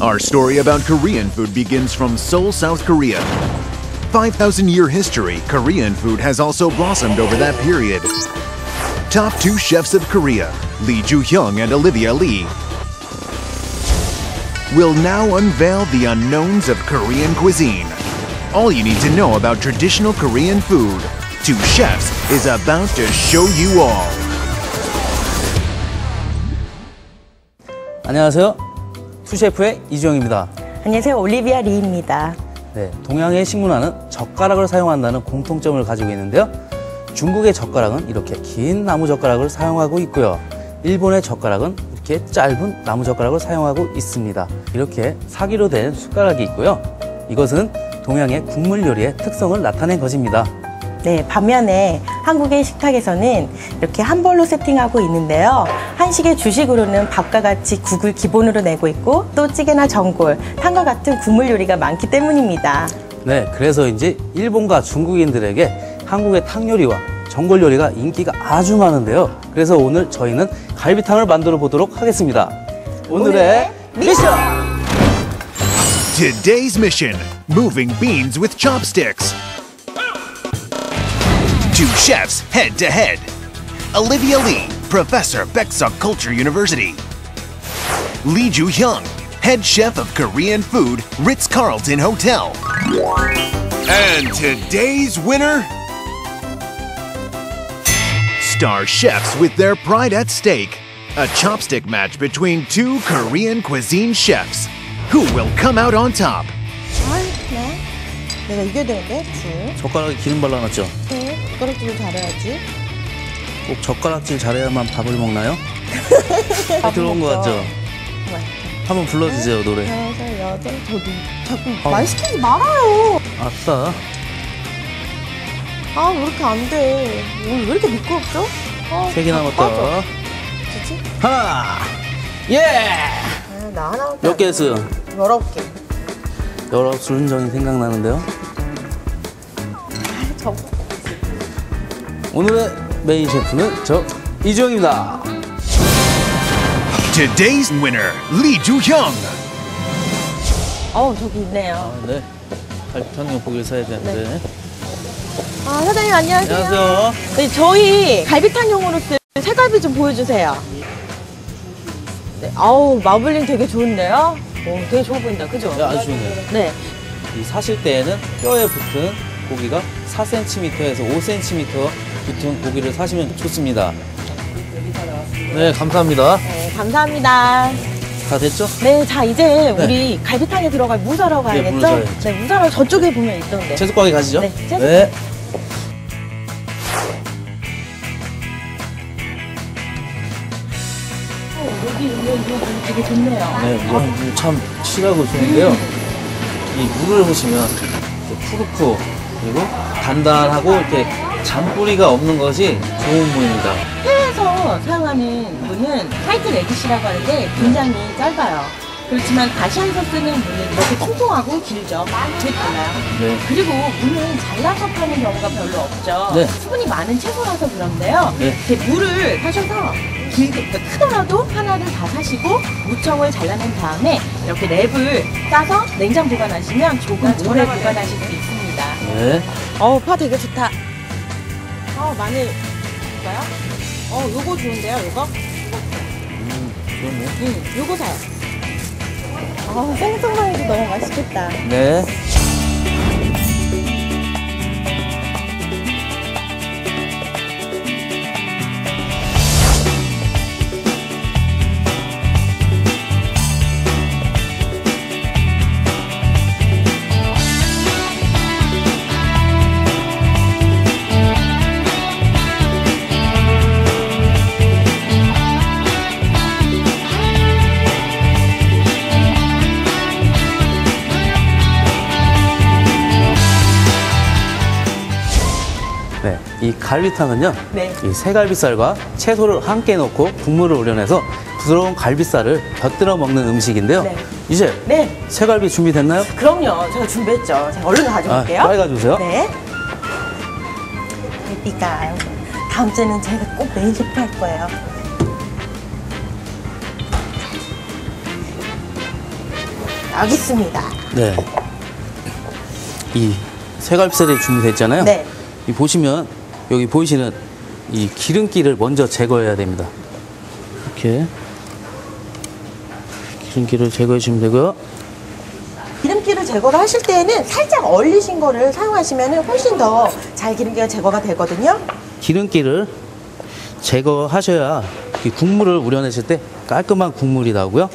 Our story about Korean food begins from Seoul, South Korea. 5,000 year history, Korean food has also blossomed over that period. Top two chefs of Korea, Lee Ju Hyung and Olivia Lee, will now unveil the unknowns of Korean cuisine. All you need to know about traditional Korean food. Two chefs is about to show you all. 안녕하세요. 투셰프의 이주영입니다. 안녕하세요. 올리비아 리입니다. 네, 동양의 식문화는 젓가락을 사용한다는 공통점을 가지고 있는데요. 중국의 젓가락은 이렇게 긴 나무 젓가락을 사용하고 있고요. 일본의 젓가락은 이렇게 짧은 나무 젓가락을 사용하고 있습니다. 이렇게 사기로 된 숟가락이 있고요. 이것은 동양의 국물 요리의 특성을 나타낸 것입니다. 네, 반면에 한국의 식탁에서는 이렇게 한 벌로 세팅하고 있는데요. 한식의 주식으로는 밥과 같이 국을 기본으로 내고 있고 또 찌개나 전골, 탕과 같은 국물 요리가 많기 때문입니다. 네, 그래서인지 일본과 중국인들에게 한국의 탕 요리와 전골 요리가 인기가 아주 많은데요. 그래서 오늘 저희는 갈비탕을 만들어 보도록 하겠습니다. 오늘의 미션! Today's mission moving beans with chopsticks. Two chefs head to head. Olivia Lee, professor, Beksuk Culture University. Lee Ju Hyung, head chef of Korean food, Ritz Carlton Hotel. And today's winner? Star chefs with their pride at stake. A chopstick match between two Korean cuisine chefs. Who will come out on top? 아, 네. 내가 이겨야 되는데, 줄. 젓가락에 기름 발라놨죠? 네, 젓가락질을 잘해야지. 꼭 젓가락질 잘해야만 밥을 먹나요? 들어온 거 같죠? 한번 불러주세요 노래 여섯, 여덟, 저도 자꾸 어. 말 시키지 말아요. 아싸 아, 왜 이렇게 안 돼? 오늘 왜 이렇게 미끄럽죠? 아, 세개다 남았다 빠져. 그치? 하나 예! 아, 나 하나 몇개 했어요? 여러 개. 여러 순정이 생각나는데요 저 오늘의 메인 셰프는 저 이주영입니다 Today's winner, Lee Ju Hyung. 어, 저기 있네요. 아, 네 갈비탕용 고기를 사야 되는데 아, 사장님 안녕하세요. 안녕하세요 네, 저희 갈비탕용으로 쓸 새갈비 좀 보여주세요. 네, 아우, 마블링 되게 좋은데요? 오, 되게 좋아 보인다, 그죠? 네, 아주 좋네요 네. 이 사실 때에는 뼈에 붙은 고기가 4cm에서 5cm 붙은 고기를 사시면 좋습니다 네 감사합니다 네, 감사합니다. 다 됐죠? 네, 자, 이제 우리 갈비탕에 들어갈 무 사러 가야겠죠? 물 사야죠. 네, 무 사러 저쪽에 보면 있던데. 채소가게 가시죠 네, 채소- 네. 여기, 여기, 여기 되게 좋네요. 네, 물, 물참 실하고 좋은데요. 이 물을 보시면 이렇게 푸르푸 그리고 단단하고 이렇게 잔뿌리가 없는 것이 좋은 물입니다. 해에서 사용하는 무는 화이트 레디시라고 하는데 굉장히 짧아요. 그렇지만 다시안에서 쓰는 무는 이렇게 통통하고 길죠. 달라요. 네. 그리고 무는 잘라서 파는 경우가 별로 없죠. 네. 수분이 많은 채소라서 그런데요. 네. 이렇게 무를 사셔서 길게 그러니까 크더라도 하나를 다 사시고 무청을 잘라낸 다음에 이렇게 랩을 싸서 냉장 보관하시면 조금 오래 보관하실 수 있습니다. 네. 어우 파 되게 좋다. 어 마늘 볼까요? 어 요거 좋은데요 요거? 음, 좋네. 응 요거 사요. 아 생선만 해도 너무 맛있겠다. 네. 네. 이 갈비탕은요. 네. 이 새갈비살과 채소를 함께 넣고 국물을 우려내서 부드러운 갈비살을 곁들여 먹는 음식인데요. 네. 이제 네 새갈비 준비됐나요? 그럼요 제가 준비했죠. 제가 얼른 가져올게요. 아, 빨리 가져오세요. 네. 갈비가 다음 주에는 제가 꼭 메인 셰프 할 거예요. 여기 있습니다. 네. 이 쇠갈비살이 준비됐잖아요. 네. 이 보시면 여기 보이시는 이 기름기를 먼저 제거해야 됩니다. 이렇게 기름기를 제거해 주시면 되고요. 기름기를 제거를 하실 때에는 살짝 얼리신 거를 사용하시면 훨씬 더 잘 기름기가 제거가 되거든요. 기름기를 제거하셔야 이 국물을 우려내실 때 깔끔한 국물이 나오고요.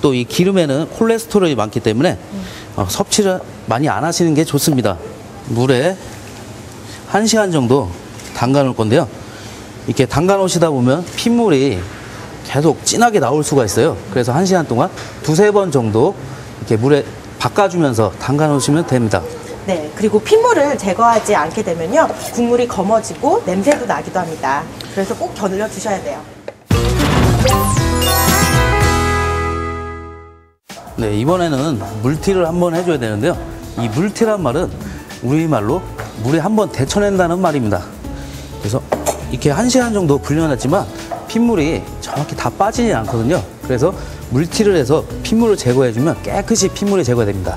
또 이 기름에는 콜레스테롤이 많기 때문에 어, 섭취를 많이 안 하시는 게 좋습니다. 물에 1시간 정도 담가 놓을 건데요. 이렇게 담가 놓으시다 보면 핏물이 계속 진하게 나올 수가 있어요. 그래서 1시간 동안 두세 번 정도 이렇게 물에 바꿔주면서 담가 놓으시면 됩니다. 네, 그리고 핏물을 제거하지 않게 되면요. 국물이 검어지고 냄새도 나기도 합니다. 그래서 꼭 겨눌러 주셔야 돼요. 네, 이번에는 물티를 한번 해줘야 되는데요. 이 물티란 말은 우리말로 물에 한번 데쳐낸다는 말입니다. 그래서 이렇게 한 시간 정도 불려놨지만 핏물이 정확히 다 빠지지 않거든요. 그래서 물티를 해서 핏물을 제거해주면 깨끗이 핏물이 제거됩니다.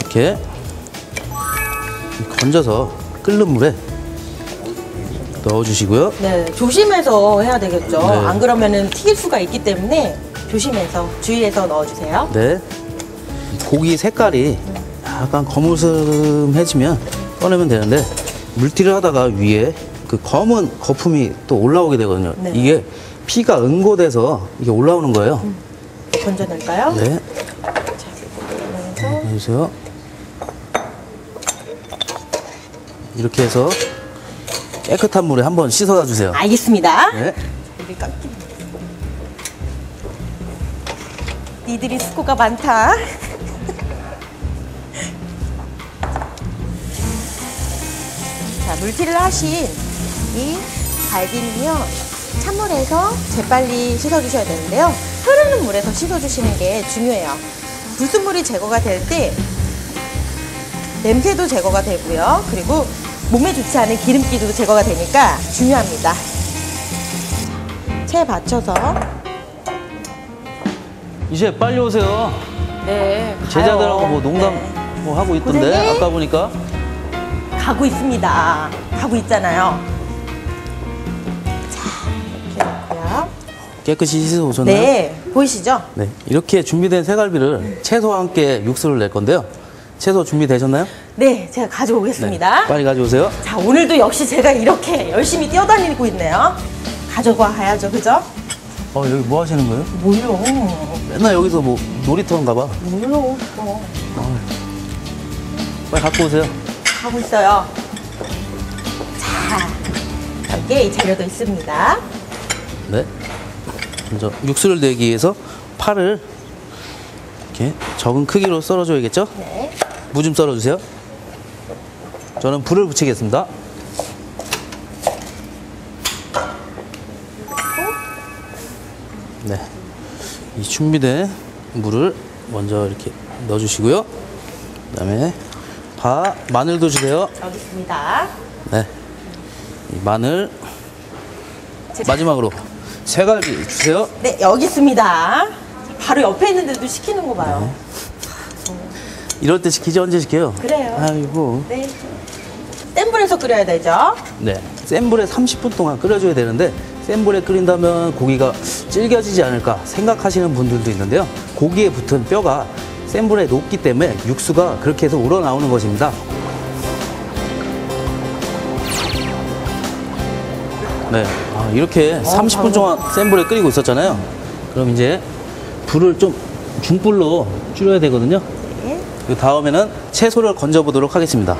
이렇게 건져서 끓는 물에 넣어주시고요. 네, 조심해서 해야 되겠죠. 네. 안 그러면은 튀길 수가 있기 때문에 조심해서 주의해서 넣어주세요. 네. 고기 색깔이 약간 거무스름해지면 꺼내면 되는데 물티를 하다가 위에 그 검은 거품이 또 올라오게 되거든요. 네. 이게 피가 응고돼서 이게 올라오는 거예요. 건져낼까요? 네. 그래서 해주세요. 이렇게 해서 깨끗한 물에 한번 씻어다 주세요. 알겠습니다. 네. 니들이 수고가 많다. 자, 물티를 하신 이 갈비는요, 찬물에서 재빨리 씻어주셔야 되는데요. 흐르는 물에서 씻어주시는 게 중요해요. 불순물이 제거가 될 때 냄새도 제거가 되고요. 그리고 몸에 좋지 않은 기름기도 제거가 되니까 중요합니다. 체에 받쳐서 이제 빨리 오세요. 네 제자들하고 뭐 농담 네. 뭐 하고 있던데 고생해. 아까 보니까 가고 있습니다. 가고 있잖아요. 자 이렇게 놓고요. 깨끗이 씻어 오셨나요? 네 보이시죠? 네, 이렇게 준비된 새갈비를 채소와 함께 육수를 낼 건데요. 채소 준비되셨나요? 네 제가 가져오겠습니다. 빨리 가져오세요. 자 오늘도 역시 제가 이렇게 열심히 뛰어다니고 있네요. 가져가야죠, 그죠? 어, 여기 뭐 하시는 거예요? 뭘요? 맨날 여기서 뭐 놀이터인가 봐. 뭘요? 어, 빨리 갖고 오세요. 하고 있어요. 자 여기에 이 재료도 있습니다. 네. 먼저 육수를 내기 위해서 파를 이렇게 적은 크기로 썰어줘야겠죠? 네. 무 좀 썰어주세요. 저는 불을 붙이겠습니다. 네. 이 준비된 물을 먼저 이렇게 넣어주시고요. 그 다음에 파, 마늘도 주세요. 여기 있습니다. 네. 이 마늘, 제- 마지막으로 새갈비 주세요. 네, 여기 있습니다. 바로 옆에 있는데도 시키는 거 봐요. 이럴 때 시키지 언제 시켜요? 그래요. 아이고. 네. 센 불에서 끓여야 되죠. 네. 센 불에 30분 동안 끓여줘야 되는데 센 불에 끓인다면 고기가 질겨지지 않을까 생각하시는 분들도 있는데요. 고기에 붙은 뼈가 센 불에 녹기 때문에 육수가 그렇게 해서 우러나오는 것입니다. 네. 아, 이렇게 30분 동안 센 불에 끓이고 있었잖아요. 그럼 이제 불을 좀 중불로 줄여야 되거든요. 네. 그 다음에는 채소를 건져 보도록 하겠습니다.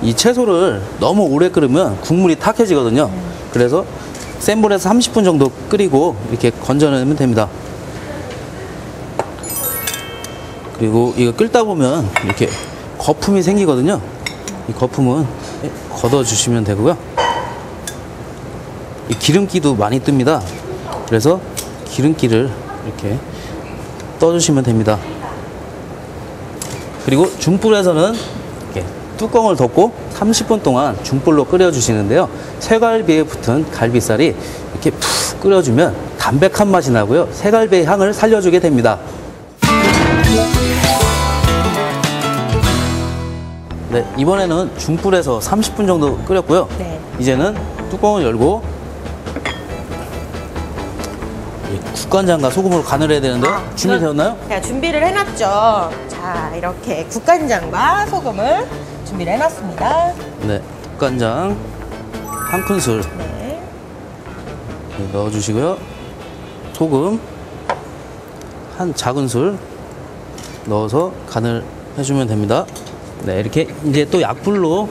이 채소를 너무 오래 끓으면 국물이 탁해지거든요. 그래서 센 불에서 30분 정도 끓이고 이렇게 건져내면 됩니다. 그리고 이거 끓다 보면 이렇게 거품이 생기거든요. 이 거품은 걷어 주시면 되고요. 이 기름기도 많이 뜹니다. 그래서 기름기를 이렇게 떠주시면 됩니다. 그리고 중불에서는 뚜껑을 덮고 30분 동안 중불로 끓여주시는데요. 새갈비에 붙은 갈비살이 이렇게 푹 끓여주면 담백한 맛이 나고요. 새갈비의 향을 살려주게 됩니다. 네, 이번에는 중불에서 30분 정도 끓였고요. 네. 이제는 뚜껑을 열고 이 국간장과 소금으로 간을 해야 되는데 아, 준비되었나요? 제가 준비를 해놨죠. 자, 이렇게 국간장과 소금을 준비를 해놨습니다. 네, 국간장 한 큰술 네. 네, 넣어주시고요. 소금 한 작은 술 넣어서 간을 해주면 됩니다. 네, 이렇게 이제 또 약불로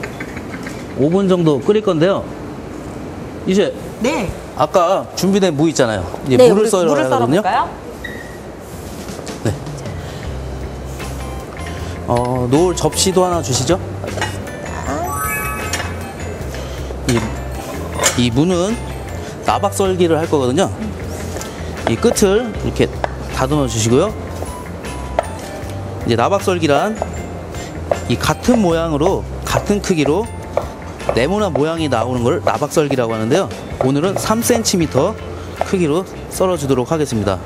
5분 정도 끓일 건데요. 이제 네. 아까 준비된 무 있잖아요. 이제 네, 물을 썰어야 물을 하거든요. 썰어볼까요? 어, 놓을 접시도 하나 주시죠. 이, 이 무는 나박 썰기를 할 거거든요. 이 끝을 이렇게 다듬어 주시고요. 이제 나박 썰기란 이 같은 모양으로 같은 크기로 네모난 모양이 나오는 걸 나박 썰기라고 하는데요. 오늘은 3cm 크기로 썰어 주도록 하겠습니다.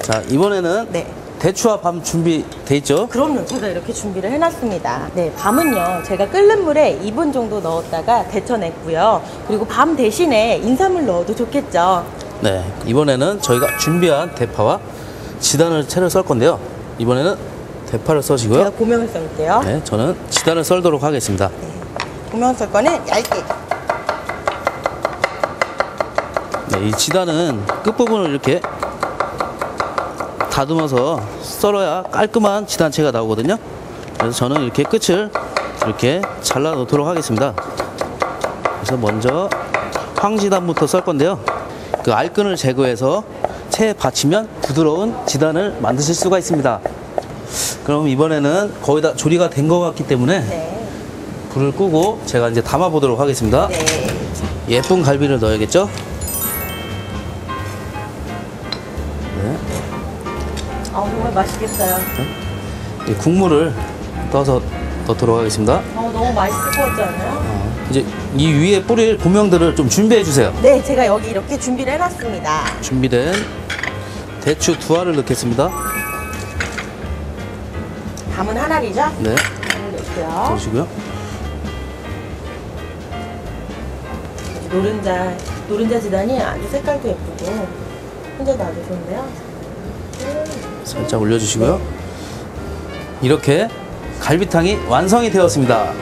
자, 이번에는 네. 대추와 밤 준비돼 있죠? 그럼요. 제가 이렇게 준비를 해놨습니다. 네, 밤은요. 제가 끓는 물에 2분 정도 넣었다가 데쳐냈고요. 그리고 밤 대신에 인삼을 넣어도 좋겠죠. 네, 이번에는 저희가 준비한 대파와 지단을 채를 썰 건데요. 이번에는 대파를 제가 써시고요. 고명을 썰게요. 네, 저는 지단을 썰도록 하겠습니다. 고명 썰 거는 얇게. 네, 이 지단은 끝부분을 이렇게 다듬어서 썰어야 깔끔한 지단체가 나오거든요. 그래서 저는 이렇게 끝을 이렇게 잘라 놓도록 하겠습니다. 그래서 먼저 황지단부터 썰 건데요. 그 알끈을 제거해서 체에 받치면 부드러운 지단을 만드실 수가 있습니다. 그럼 이번에는 거의 다 조리가 된 것 같기 때문에 네. 불을 끄고 제가 이제 담아 보도록 하겠습니다. 네. 예쁜 갈비를 넣어야겠죠? 네. 아, 정말 맛있겠어요. 이 국물을 떠서 넣도록 하겠습니다. 어, 너무 맛있을 것 같지 않아요? 이제 이 위에 뿌릴 고명들을 좀 준비해 주세요. 네, 제가 여기 이렇게 준비를 해놨습니다. 준비된 대추 두 알을 넣겠습니다. 밤은 한 알이죠? 네, 넣고요. 넣으시고요. 노른자, 노른자 지단이 아주 색깔도 예쁘고 혼자도 아주 좋은데요. 살짝 올려주시고요. 이렇게 갈비탕이 완성이 되었습니다.